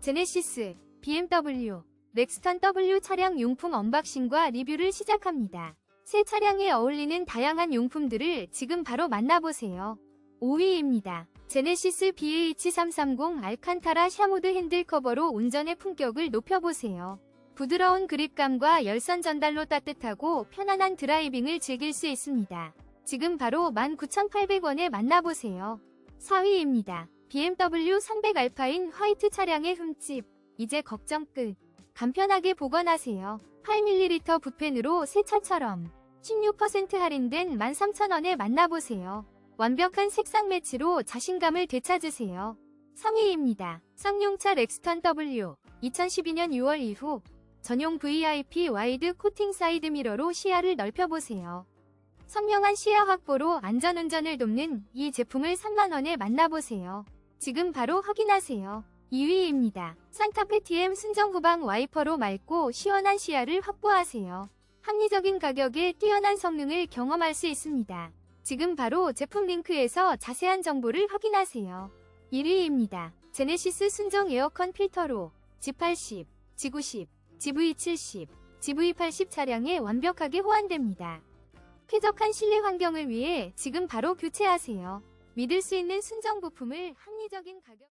제네시스, BMW, 렉스턴 W 차량 용품 언박싱과 리뷰를 시작합니다. 새 차량에 어울리는 다양한 용품들을 지금 바로 만나보세요. 5위입니다. 제네시스 BH330 알칸타라 샤모드 핸들 커버로 운전의 품격을 높여보세요. 부드러운 그립감과 열선 전달로 따뜻하고 편안한 드라이빙을 즐길 수 있습니다. 지금 바로 19,800원에 만나보세요. 4위입니다. BMW 300 알파인 화이트 차량의 흠집. 이제 걱정 끝. 간편하게 보관하세요. 8ml 붓펜으로 새 차처럼 16% 할인된 13,000원에 만나보세요. 완벽한 색상 매치로 자신감을 되찾으세요. 3위입니다. 쌍용차 렉스턴 W 2012년 6월 이후 전용 VIP 와이드 코팅 사이드 미러로 시야를 넓혀보세요. 선명한 시야 확보로 안전운전을 돕는 이 제품을 3만원에 만나보세요. 지금 바로 확인하세요. 2위입니다. 산타페 TM 순정 후방 와이퍼로 맑고 시원한 시야를 확보하세요. 합리적인 가격에 뛰어난 성능을 경험할 수 있습니다. 지금 바로 제품 링크에서 자세한 정보를 확인하세요. 1위입니다. 제네시스 순정 에어컨 필터로 G80, G90, GV70, GV80 차량에 완벽하게 호환됩니다. 쾌적한 실내 환경을 위해 지금 바로 교체하세요. 믿을 수 있는 순정 부품을 합리적인 가격